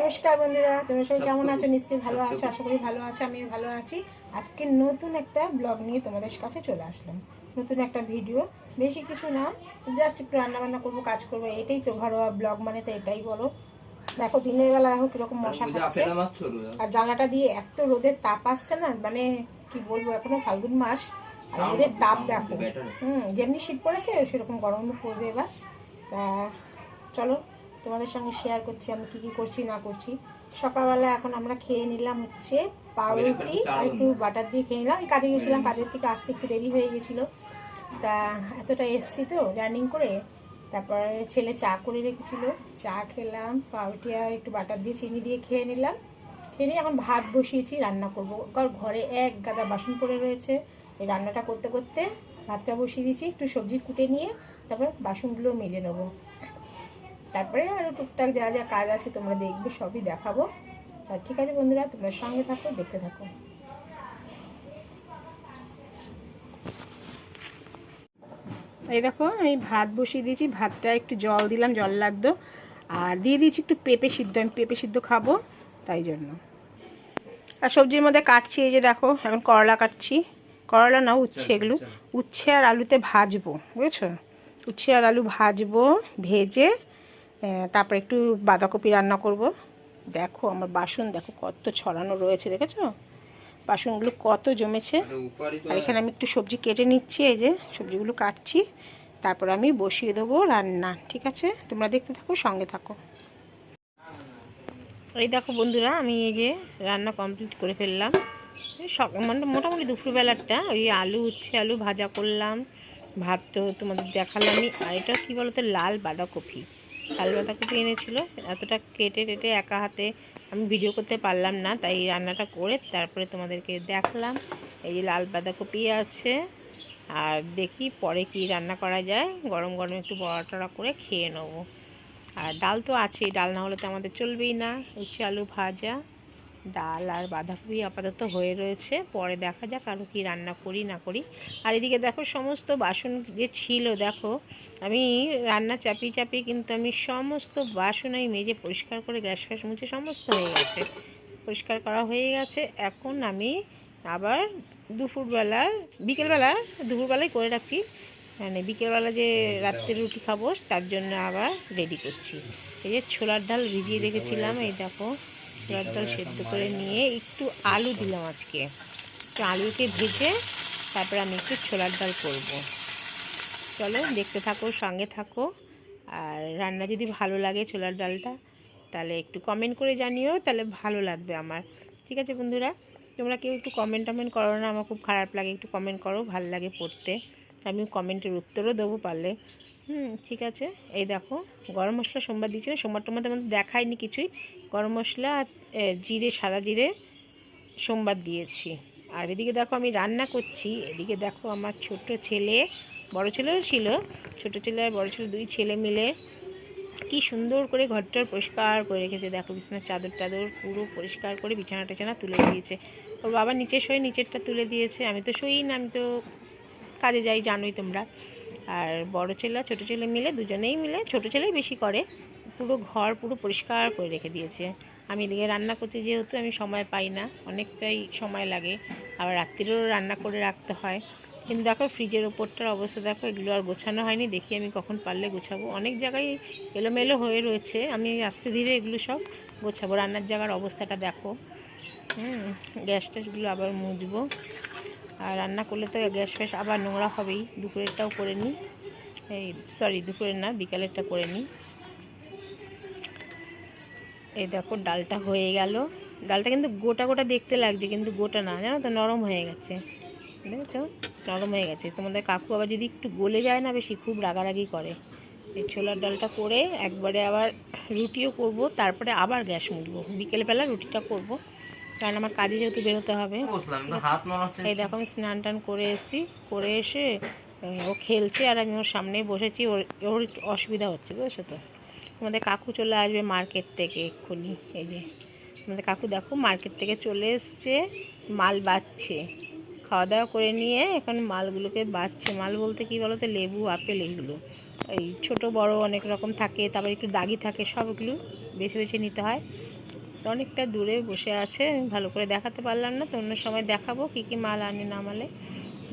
নমস্কার বন্ধুরা তোমরা সবাই কেমন আছো? নিশ্চয়ই ভালো আছো আশা করি ভালো আছো আমিও ভালো আছি। আজকে নতুন একটা ব্লগ নিয়ে তোমাদের কাছে চলে আসলাম। নতুন একটা ভিডিও বেশি কিছু না জাস্ট একটু রান্না বান্না করব কাজ করব এটাই তো ঘরোয়া ব্লগ মানে তো এটাই বলো। দেখো দিনের বেলা দেখো কীরকম মশা খাচ্ছে। আর জানলাটা দিয়ে এত রোদের তাপ আসছে না মানে কি বলব এখনও ফাল্গুন মাস। আর রোদের তাপ দেখো। হুম যেমনি শীত পড়েছে সেরকম গরম পড়বে এবার। তা চলো তোমাদের সঙ্গে শেয়ার করছি আমি কি কি করছি না করছি। সকালবেলা এখন আমরা খেয়ে নিলাম হচ্ছে পাউরুটি আর একটু বাটার দিয়ে খেয়ে নিলাম। কাজে গেছিলাম কাজের থেকে আসতে একটু দেরি হয়ে গেছিল। তা এতটা এসছি তো জার্নিং করে। তারপরে ছেলে চা করে রেখেছিল। চা খেলাম পাউরুটি আর একটু বাটার দিয়ে চিনি দিয়ে খেয়ে নিলাম। খেয়ে নিয়ে এখন ভাত বসিয়েছি রান্না করব। কারণ ঘরে এক গাদা বাসন পড়ে রয়েছে। এই রান্নাটা করতে করতে ভাতটা বসিয়ে দিয়েছি একটু সবজি কুটে নিয়ে তারপর বাসনগুলো মেজে নেব। তারপরে আরও টুকটাক যা যা কাজ আছে তোমরা দেখবে সবই দেখাবো। তা ঠিক আছে বন্ধুরা তোমরা সঙ্গে থাকো দেখতে থাকো। এই দেখো আমি ভাত বসিয়ে দিয়েছি ভাতটা একটু জল দিলাম জল লাগতো। আর দিয়ে দিয়েছি একটু পেঁপে সিদ্ধ আমি পেঁপে সিদ্ধ খাব তাই জন্য। আর সবজির মধ্যে কাটছি এই যে দেখো এখন করলা কাটছি। করলা না উচ্ছে এগুলো। উচ্ছে আর আলুতে ভাজবো বুঝেছ? উচ্ছে আর আলু ভাজবো ভেজে তারপরে একটু বাঁধাকপি রান্না করব। দেখো আমার বাসন দেখো কত ছড়ানো রয়েছে দেখেছ? বাসনগুলো কত জমেছে। আর এখানে আমি একটু সবজি কেটে নিচ্ছি এই যে সবজিগুলো কাটছি। তারপর আমি বসিয়ে দেবো রান্না ঠিক আছে? তোমরা দেখতে থাকো সঙ্গে থাকো। এই দেখো বন্ধুরা আমি এই যে রান্না কমপ্লিট করে ফেললাম। সক মানে মোটামুটি দুপুরবেলাটা ওই আলু উচ্ছে আলু ভাজা করলাম। ভাত তো তোমাদের দেখালামই। আর এটা কী বলতো লাল বাঁধাকপি। লাল বাঁধাকপি এনেছিল। এতটা কেটে টেটে একা হাতে আমি ভিডিও করতে পারলাম না, তাই রান্নাটা করে তারপরে তোমাদেরকে দেখলাম। এই যে লাল বাঁধাকপি আছে, আর দেখি পরে কি রান্না করা যায়। গরম গরম একটু বড়া টড়া করে খেয়ে নেব। আর ডাল তো আছেই, ডাল না হলে তো আমাদের চলবেই না। উচ্ছে আলু ভাজা। ডাল আর বাঁধাকপি আপাতত হয়ে রয়েছে। পরে দেখা যাক আরও কি রান্না করি, না করি। আর এদিকে দেখো, সমস্ত বাসন যে ছিল, দেখো, আমি রান্না চাপিয়ে চাপিয়ে কিন্তু আমি সমস্ত বাসন আমি মেজে পরিষ্কার করে গ্যাস ফ্যাস মুছে সমস্ত হয়ে গেছে। পরিষ্কার করা হয়ে গেছে। এখন আমি আবার দুপুরবেলা, বিকেলবেলা দুপুরবেলায় করে রাখছি। মানে বিকেলবেলা যে রাত্রে রুটি খাব, তার জন্য আবার রেডি করছি। এই যে ছোলার ডাল ভিজিয়ে রেখেছিলাম, এই দেখো। ছোলার ডাল সেদ্ধ করে নিয়ে একটু আলু দিলাম আজকে। একটু আলুকে ভেজে তারপরে আমি একটু ছোলার ডাল করব। চলো দেখতে থাকো, সঙ্গে থাকো। আর রান্না যদি ভালো লাগে ছোলার ডালটা, তাহলে একটু কমেন্ট করে জানিও, তাহলে ভালো লাগবে আমার। ঠিক আছে বন্ধুরা? তোমরা কেউ একটু কমেন্ট টমেন্ট করো না, আমার খুব খারাপ লাগে, একটু কমেন্ট করো, ভালো লাগে পড়তে। আমি কমেন্টের উত্তরও দেবো পারলে। হুম, ঠিক আছে। এই দেখো, গরম মশলা সোমবার দিয়েছি না সোমবার টোমবার আমাদের দেখায়নি কিছুই। গরম মশলা জিরে, সাদা জিরে সোমবার দিয়েছি। আর এদিকে দেখো আমি রান্না করছি। এদিকে দেখো আমার ছোট ছেলে, বড় ছেলেও ছিল, ছোট ছেলে আর বড় ছেলে দুই ছেলে মিলে কি সুন্দর করে ঘরটার পরিষ্কার করে রেখেছে। দেখো বিছানার চাদর টাদর পুরো পরিষ্কার করে বিছানা টিছানা তুলে দিয়েছে। ওর বাবা নিচে শোয় নিচেরটা তুলে দিয়েছে। আমি তো শোই না, আমি তো কাজে যাই, জানোই তোমরা। আর বড় ছেলে, ছোটো ছেলে মিলে, দুজনেই মিলে, ছোটো ছেলেই বেশি করে, পুরো ঘর পুরো পরিষ্কার করে রেখে দিয়েছে। আমি এদিকে রান্না করছি, যেহেতু আমি সময় পাই না, অনেকটাই সময় লাগে। আবার রাত্রিরেও রান্না করে রাখতে হয়। কিন্তু দেখো, ফ্রিজের ওপরটার অবস্থা দেখো, এগুলো আর গোছানো হয়নি। দেখি আমি কখন পারলে গোছাবো। অনেক জায়গায় এলোমেলো হয়ে রয়েছে। আমি আস্তে ধীরে এগুলো সব গোছাবো। রান্নার জায়গার অবস্থাটা দেখো। হুম গ্যাস ট্যাসগুলো আবার মুছবো। আর রান্না করলে তো গ্যাস ফ্যাস আবার নোংরা হবেই। দুপুরেরটাও করে নিই। এই সরি দুপুরের না, বিকালেরটা করে নিই। এই দেখো, ডালটা হয়ে গেল। ডালটা কিন্তু গোটা গোটা দেখতে লাগছে, কিন্তু গোটা না, জানো তো, নরম হয়ে গেছে। দেখেছ? নরম হয়ে গেছে। তোমাদের কাকু আবার যদি একটু গলে যায় না বেশি, খুব রাগারাগি করে। এই ছোলার ডালটা করে একবারে আবার রুটিও করব, তারপরে আবার গ্যাস মুছবো বিকেলবেলা রুটিটা করব। কারণ আমার কাজে যেহেতু বেরোতে হবে। এই দেখো আমি স্নান টান করে এসেছি করে এসে ও খেলছে আর আমি ওর সামনেই বসেছি ওর ওর অসুবিধা হচ্ছে বুঝেছ তো? আমাদের কাকু চলে আসবে মার্কেট থেকে এক্ষুনি এই যে। আমাদের কাকু দেখো মার্কেট থেকে চলে এসছে মাল বাচ্ছে। খাওয়া দাওয়া করে নিয়ে এখন মালগুলোকে বাচ্ছে। মাল বলতে কি বলো তো লেবু আপেল এগুলো। এই ছোট বড় অনেক রকম থাকে তারপর একটু দাগি থাকে সবগুলো বেছে বেছে নিতে হয়। অনেকটা দূরে বসে আছে, ভালো করে দেখাতে পারলাম না, তো অন্য সময় দেখাবো কী কী মাল আনে না মালে।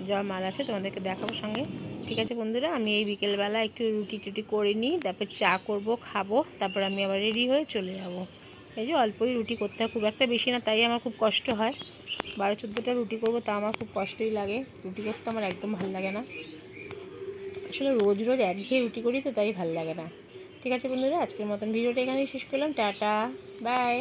যা মাল আছে তোমাদেরকে দেখাবো সঙ্গে। ঠিক আছে বন্ধুরা, আমি এই বিকেলবেলা একটু রুটি টুটি করে নিই, তারপর চা করব, খাব, তারপর আমি আবার রেডি হয়ে চলে যাব। এই যে অল্পই রুটি করতে হয়, খুব একটা বেশি না, তাই আমার খুব কষ্ট হয়। বারো চোদ্দোটা রুটি করব, তা আমার খুব কষ্টই লাগে। রুটি করতে আমার একদম ভালো লাগে না। আসলে রোজ রোজ একঘেয়ে রুটি করি তো, তাই ভালো লাগে না। ঠিক আছে বন্ধুরা আজকের মতন ভিডিওটা এখানেই শেষ করলাম টাটা বাই